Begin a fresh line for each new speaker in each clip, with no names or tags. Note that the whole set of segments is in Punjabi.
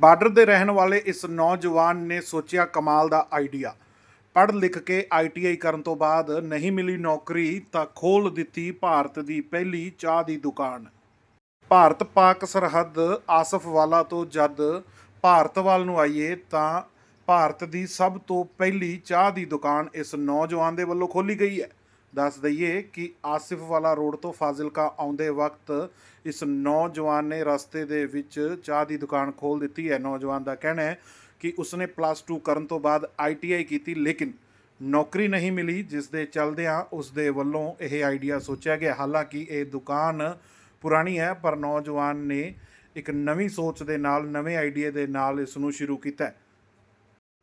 ਬਾਰਡਰ ਦੇ ਰਹਿਣ ਵਾਲੇ ਇਸ ਨੌਜਵਾਨ ਨੇ ਸੋਚਿਆ ਕਮਾਲ ਦਾ ਆਈਡੀਆ। ਪੜ੍ਹ ਲਿਖ ਕੇ ਆਈਟੀਆਈ ਕਰਨ ਤੋਂ ਬਾਅਦ ਨਹੀਂ ਮਿਲੀ ਨੌਕਰੀ ਤਾਂ ਖੋਲ ਦਿੱਤੀ ਭਾਰਤ ਦੀ ਪਹਿਲੀ ਚਾਹ ਦੀ ਦੁਕਾਨ। ਭਾਰਤ ਪਾਕ ਸਰਹੱਦ ਆਸਫ ਵਾਲਾ ਤੋਂ ਜਦ ਭਾਰਤ ਵੱਲ ਨੂੰ ਆਈਏ ਤਾਂ ਭਾਰਤ ਦੀ ਸਭ ਤੋਂ ਪਹਿਲੀ ਚਾਹ ਦੀ ਦੁਕਾਨ ਇਸ ਨੌਜਵਾਨ ਦੇ ਵੱਲੋਂ ਖੋਲੀ ਗਈ ਹੈ। ਦੱਸ ਦਈਏ ਕਿ ਆਸਿਫ ਵਾਲਾ ਰੋਡ ਤੋਂ ਫਾਜ਼ਿਲਕਾ ਆਉਂਦੇ ਵਕਤ ਇਸ ਨੌਜਵਾਨ ਨੇ ਰਸਤੇ ਦੇ ਵਿੱਚ ਚਾਹ ਦੀ ਦੁਕਾਨ ਖੋਲ ਦਿੱਤੀ। ਹੈ ਨੌਜਵਾਨ ਦਾ ਕਹਿਣਾ ਹੈ ਕਿ ਉਸਨੇ ਪਲੱਸ 2 ਕਰਨ ਤੋਂ ਬਾਅਦ ਆਈਟੀਆਈ ਕੀਤੀ, ਲੇਕਿਨ ਨੌਕਰੀ ਨਹੀਂ ਮਿਲੀ, ਜਿਸ ਦੇ ਚਲਦਿਆਂ ਉਸ ਦੇ ਵੱਲੋਂ ਇਹ ਆਈਡੀਆ ਸੋਚਿਆ ਗਿਆ। ਹਾਲਾਂਕਿ ਇਹ ਦੁਕਾਨ ਪੁਰਾਣੀ ਹੈ, ਪਰ ਨੌਜਵਾਨ ਨੇ ਇੱਕ ਨਵੀਂ ਸੋਚ ਦੇ ਨਾਲ, ਨਵੇਂ ਆਈਡੀਆ ਦੇ ਨਾਲ ਇਸ ਨੂੰ ਸ਼ੁਰੂ ਕੀਤਾ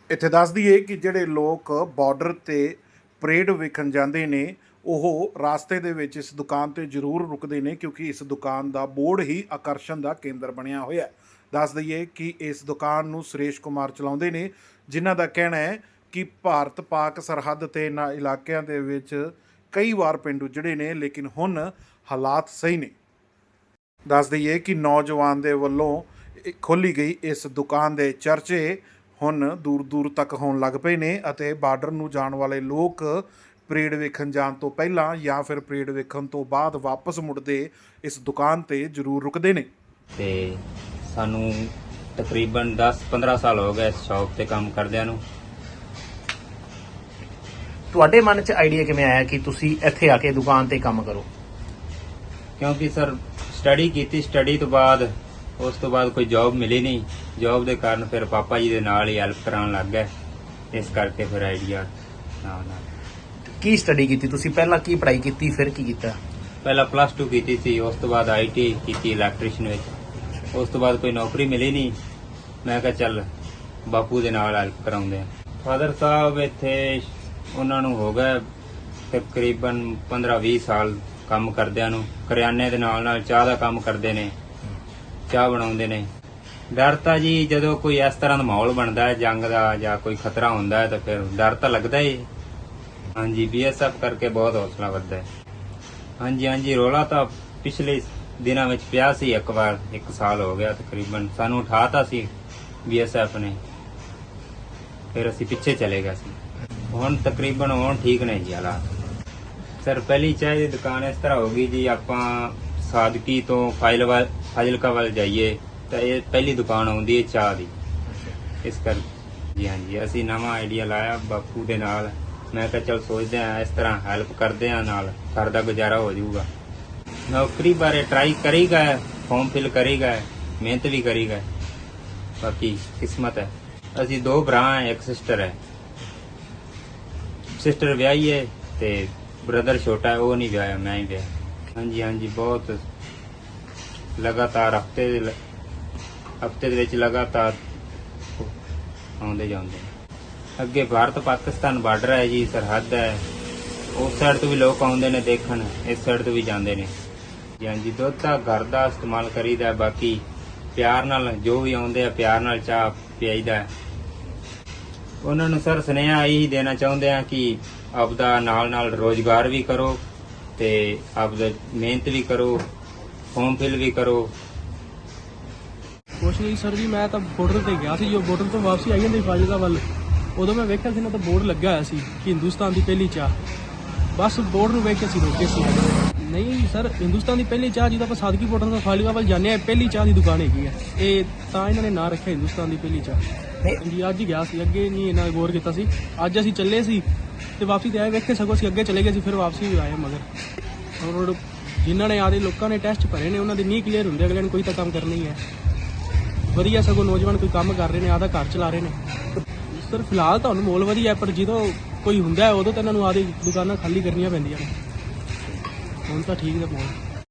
ਇੱਥੇ ਦੱਸ ਦਈਏ ਕਿ ਜਿਹੜੇ ਲੋਕ ਬਾਰਡਰ ਤੇ ਪਰੇਡ ਵੇਖਣ ਜਾਂਦੇ ਨੇ, ਉਹ ਰਾਸਤੇ ਦੇ ਵਿੱਚ ਇਸ ਦੁਕਾਨ ਤੇ ਜ਼ਰੂਰ ਰੁਕਦੇ ਨੇ ਕਿਉਂਕਿ ਇਸ ਦੁਕਾਨ ਦਾ ਬੋਰਡ ਹੀ ਆਕਰਸ਼ਣ ਦਾ ਕੇਂਦਰ ਬਣਿਆ ਹੋਇਆ ਹੈ। ਦੱਸ ਦਈਏ ਕਿ ਇਸ ਦੁਕਾਨ ਨੂੰ ਸੁਰੇਸ਼ ਕੁਮਾਰ ਚਲਾਉਂਦੇ ਨੇ, ਜਿਨ੍ਹਾਂ ਦਾ ਕਹਿਣਾ ਹੈ ਕਿ ਭਾਰਤ ਪਾਕ ਸਰਹੱਦ ਤੇ ਇਹਨਾਂ ਇਲਾਕਿਆਂ ਦੇ ਵਿੱਚ ਕਈ ਵਾਰ ਪਿੰਡ ਉਜੜੇ ਨੇ, ਲੇਕਿਨ ਹੁਣ ਹਾਲਾਤ ਸਹੀ ਨੇ। ਦੱਸ ਦਈਏ ਕਿ ਨੌਜਵਾਨ ਦੇ ਵੱਲੋਂ ਖੋਲੀ ਗਈ ਇਸ ਦੁਕਾਨ ਦੇ ਚਰਚੇ ਹੁਣ ਦੂਰ ਦੂਰ ਤੱਕ ਹੋਣ ਲੱਗ ਪਏ ਨੇ ਅਤੇ ਬਾਰਡਰ ਨੂੰ ਜਾਣ ਵਾਲੇ ਲੋਕ ਪਰੇਡ ਵੇਖਣ ਜਾਣ ਤੋਂ ਪਹਿਲਾਂ ਜਾਂ ਫਿਰ ਪਰੇਡ ਵੇਖਣ ਤੋਂ ਬਾਅਦ ਵਾਪਸ ਮੁੜਦੇ ਇਸ ਦੁਕਾਨ ਤੇ ਜ਼ਰੂਰ ਰੁਕਦੇ ਨੇ।
ਤੇ ਸਾਨੂੰ ਤਕਰੀਬਨ 10-15 ਸਾਲ ਹੋ ਗਏ ਇਸ ਸ਼ੌਪ ਤੇ ਕੰਮ ਕਰਦਿਆਂ ਨੂੰ।
ਤੁਹਾਡੇ ਮਨ 'ਚ ਆਈਡੀਆ ਕਿਵੇਂ ਆਇਆ ਕਿ ਤੁਸੀਂ ਇੱਥੇ ਆ ਕੇ ਦੁਕਾਨ ਤੇ ਕੰਮ ਕਰੋ?
ਕਿਉਂਕਿ ਸਰ ਸਟੱਡੀ ਕੀਤੀ ਸਟੱਡੀ ਤੋਂ ਬਾਅਦ ਉਸ ਤੋਂ ਬਾਅਦ ਕੋਈ ਜੌਬ ਮਿਲੀ ਨਹੀਂ। ਜੌਬ ਦੇ ਕਾਰਨ ਫਿਰ ਪਾਪਾ ਜੀ ਦੇ ਨਾਲ ਹੀ ਹੈਲਪ ਕਰਾਉਣ ਲੱਗ ਗਏ। ਇਸ ਕਰਕੇ ਫਿਰ ਆਈਡੀਆ ਨਾਲ ਨਾਲ।
ਕੀ ਸਟੱਡੀ ਕੀਤੀ ਤੁਸੀਂ? ਪਹਿਲਾਂ ਕੀ ਪੜ੍ਹਾਈ ਕੀਤੀ ਫਿਰ ਕੀ ਕੀਤਾ?
ਪਹਿਲਾਂ ਪਲੱਸ 2 ਕੀਤੀ ਸੀ ਉਸ ਤੋਂ ਬਾਅਦ ਆਈਟੀ ਕੀਤੀ ਇਲੈਕਟ੍ਰੀਸ਼ੀਅਨ ਵਿੱਚ। ਉਸ ਤੋਂ ਬਾਅਦ ਕੋਈ ਨੌਕਰੀ ਮਿਲੀ ਨਹੀਂ। ਮੈਂ ਕਿਹਾ ਚੱਲ ਬਾਪੂ ਦੇ ਨਾਲ ਹੈਲਪ ਕਰਾਉਂਦੇ ਆ ਫਾਦਰ ਸਾਹਿਬ ਇੱਥੇ ਉਹਨਾਂ ਨੂੰ ਹੋ ਗਏ ਤਕਰੀਬਨ 15-20 ਸਾਲ ਕੰਮ ਕਰਦਿਆਂ ਨੂੰ। ਕਰਿਆਨੇ ਦੇ ਨਾਲ ਨਾਲ ਚਾਹ ਦਾ ਕੰਮ ਕਰਦੇ ਨੇ। ਚਾਹ ਬਣਾਉਂਦੇ ਨੇ। ਡਰ ਤਾਂ ਜੀ ਜਦੋਂ ਕੋਈ ਇਸ ਤਰ੍ਹਾਂ ਦਾ ਮਾਹੌਲ ਬਣਦਾ ਹੈ, ਜੰਗ ਦਾ ਜਾਂ ਕੋਈ ਖਤਰਾ ਹੁੰਦਾ ਹੈ ਤਾਂ ਫਿਰ ਡਰ ਤਾਂ ਲੱਗਦਾ ਹੀ ਹਾਂਜੀ ਬੀਐਸਐਫ ਕਰਕੇ ਬਹੁਤ ਹੌਸਲਾ ਵੱਧਦਾ ਹੈ। ਹਾਂਜੀ ਹਾਂਜੀ, ਰੋਲਾ ਤਾਂ ਪਿਛਲੇ ਦਿਨਾਂ ਵਿੱਚ ਪਿਆ ਸੀ ਇੱਕ ਵਾਰ, ਇੱਕ ਸਾਲ ਹੋ ਗਿਆ ਤਕਰੀਬਨ। ਸਾਨੂੰ ਉਠਾਤਾ ਸੀ ਬੀਐਸਐਫ ਨੇ। ਫਿਰ ਅਸੀਂ ਪਿੱਛੇ ਚਲੇ ਗਏ ਸੀ। ਹੁਣ ਤਕਰੀਬਨ ਹੁਣ ਠੀਕ ਨੇ ਜੀ ਹਾਲਾਤ। ਸਰ, ਪਹਿਲੀ ਚਾਹ ਦੀ ਦੁਕਾਨ ਇਸ ਤਰ੍ਹਾਂ ਹੋ ਗਈ ਜੀ, ਆਪਾਂ ਸਾਦਕੀ ਤੋਂ ਫਾਈਲ ਫਾਜ਼ਿਲਕਾ ਵੱਲ ਜਾਈਏ। ਤਾਂ ਇਹ ਪਹਿਲੀ ਦੁਕਾਨ ਆਉਂਦੀ ਹੈ ਚਾਹ ਦੀ। ਇਸ ਕਰ ਜੀ ਹਾਂਜੀ ਅਸੀਂ ਨਵਾਂ ਆਈਡੀਆ ਲਾਇਆ ਬਾਪੂ ਦੇ ਨਾਲ। ਮੈਂ ਕਿਹਾ ਚਲ ਸੋਚਦੇ ਆ ਇਸ ਤਰ੍ਹਾਂ ਹੈਲਪ ਕਰਦੇ ਆ ਨਾਲ। ਘਰ ਦਾ ਗੁਜ਼ਾਰਾ ਹੋ ਜਾਊਗਾ। ਨੌਕਰੀ ਬਾਰੇ ਟਰਾਈ ਕਰੀਗਾ ਫਾਰਮ ਫਿਲ ਕਰੀਗਾ ਮਿਹਨਤ ਵੀ ਕਰੀਗਾ। ਬਾਕੀ ਕਿਸਮਤ ਹੈ। ਅਸੀਂ ਦੋ ਭਰਾ ਹਾਂ ਇੱਕ ਸਿਸਟਰ ਹੈ। ਸਿਸਟਰ ਵਿਆਹੀ ਹੈ ਤੇ ਬ੍ਰਦਰ ਛੋਟਾ ਹੈ ਉਹ ਨਹੀਂ ਵਿਆਹਿਆ ਮੈਂ ਹੀ ਵਿਆਹ ਹਾਂਜੀ ਹਾਂਜੀ ਬਹੁਤ ਲਗਾਤਾਰ ਹਫ਼ਤੇ ਦੇ ਹਫ਼ਤੇ ਦੇ ਵਿੱਚ ਲਗਾਤਾਰ ਆਉਂਦੇ ਜਾਂਦੇ ਅੱਗੇ ਭਾਰਤ ਪਾਕਿਸਤਾਨ ਬਾਰਡਰ ਹੈ ਜੀ, ਸਰਹੱਦ ਹੈ। ਉਸ ਸਾਈਡ ਤੋਂ ਵੀ ਲੋਕ ਆਉਂਦੇ ਨੇ ਦੇਖਣ, ਇਸ ਸਾਈਡ ਤੋਂ ਵੀ ਜਾਂਦੇ ਨੇ। ਜੀ ਹਾਂਜੀ, ਦੁੱਧ ਤਾਂ ਘਰ ਦਾ ਇਸਤੇਮਾਲ ਕਰੀਦਾ, ਬਾਕੀ ਪਿਆਰ ਨਾਲ ਜੋ ਵੀ ਆਉਂਦੇ ਆ, ਪਿਆਰ ਨਾਲ ਚਾਹ ਪਿਆਈਦਾ ਉਹਨਾਂ ਨੂੰ ਸਰ ਸੁਨੇਹਾ ਇਹੀ ਦੇਣਾ ਚਾਹੁੰਦੇ ਆ ਕਿ ਆਪਦਾ ਨਾਲ ਨਾਲ ਰੋਜ਼ਗਾਰ ਵੀ ਕਰੋ ਤੇ ਆਪਦਾ ਮਿਹਨਤ ਵੀ ਕਰੋ ਫਾਰਮ ਫਿਲ ਵੀ ਕਰੋ।
ਕੁਛ ਨਹੀਂ ਸਰ ਜੀ ਮੈਂ ਤਾਂ ਬਾਰਡਰ ਤੇ ਗਿਆ ਸੀ ਜੋ ਬਾਰਡਰ ਤੋਂ ਵਾਪਸੀ ਆਈ ਜਾਂਦੀ ਫਾਜ਼ਿਲਕਾ ਵੱਲ। ਉਦੋਂ ਮੈਂ ਵੇਖਿਆ ਸੀ ਨਾ ਤਾਂ ਬੋਰਡ ਲੱਗਾ ਹੋਇਆ ਸੀ ਕਿ ਹਿੰਦੁਸਤਾਨ ਦੀ ਪਹਿਲੀ ਚਾਹ। ਬਸ ਬੋਰਡ ਨੂੰ ਵੇਖ ਕੇ ਅਸੀਂ ਰੋਕੇ ਸੀ। ਨਹੀਂ ਸਰ ਹਿੰਦੁਸਤਾਨ ਦੀ ਪਹਿਲੀ ਚਾਹ ਜਿਹਦਾ ਆਪਾਂ ਸਾਦਕੀ ਬਾਰਡਰ ਤੋਂ ਫਾਜ਼ਿਲਕਾ ਵੱਲ ਜਾਂਦੇ ਆ ਪਹਿਲੀ ਚਾਹ ਦੀ ਦੁਕਾਨ ਹੈਗੀ ਹੈ। ਇਹ ਤਾਂ ਇਹਨਾਂ ਨੇ ਨਾਂ ਰੱਖਿਆ ਹਿੰਦੁਸਤਾਨ ਦੀ ਪਹਿਲੀ ਚਾਹ। ਹਾਂਜੀ ਅੱਜ ਹੀ ਗਿਆ ਸੀ ਅੱਗੇ ਨਹੀਂ ਇਹਨਾਂ ਗੌਰ ਕੀਤਾ ਸੀ। ਅੱਜ ਅਸੀਂ ਚੱਲੇ ਸੀ ਤੇ ਵਾਪਸੀ ਤੇ ਆਏ ਵੇਖੇ ਸਗੋਂ ਅਸੀਂ ਅੱਗੇ ਚਲੇ ਗਏ ਸੀ ਫਿਰ ਵਾਪਸੀ ਵੀ ਆਏ ਮਗਰ। ਔਰ ਜਿਨ੍ਹਾਂ ਨੇ ਆਦੇ ਲੋਕਾਂ ਨੇ ਟੈਸਟ ਭਰੇ ਨੇ ਉਹਨਾਂ ਦੇ ਨਹੀਂ ਕਲੀਅਰ ਹੁੰਦੇ ਅਗਲੇ ਨੂੰ ਕੋਈ ਤਾਂ ਕੰਮ ਕਰਨਾ ਹੀ ਹੈ। ਵਧੀਆ ਸਗੋਂ ਨੌਜਵਾਨ ਕੋਈ ਕੰਮ ਕਰ ਰਹੇ ਨੇ ਆਦਾ ਘਰ ਚਲਾ ਰਹੇ ਨੇ। ਸਰ ਫਿਲਹਾਲ ਤੁਹਾਨੂੰ ਮੋਲ ਵਧੀਆ ਪਰ ਜਦੋਂ ਕੋਈ ਹੁੰਦਾ ਹੈ, ਉਦੋਂ ਤਾਂ ਇਹਨਾਂ ਨੂੰ ਆਦੀ ਦੁਕਾਨਾਂ ਖਾਲੀ ਕਰਨੀਆਂ ਪੈਂਦੀਆਂ ਨੇ। ਹੁਣ ਤਾਂ ਠੀਕ ਹੈ ਮੋਲ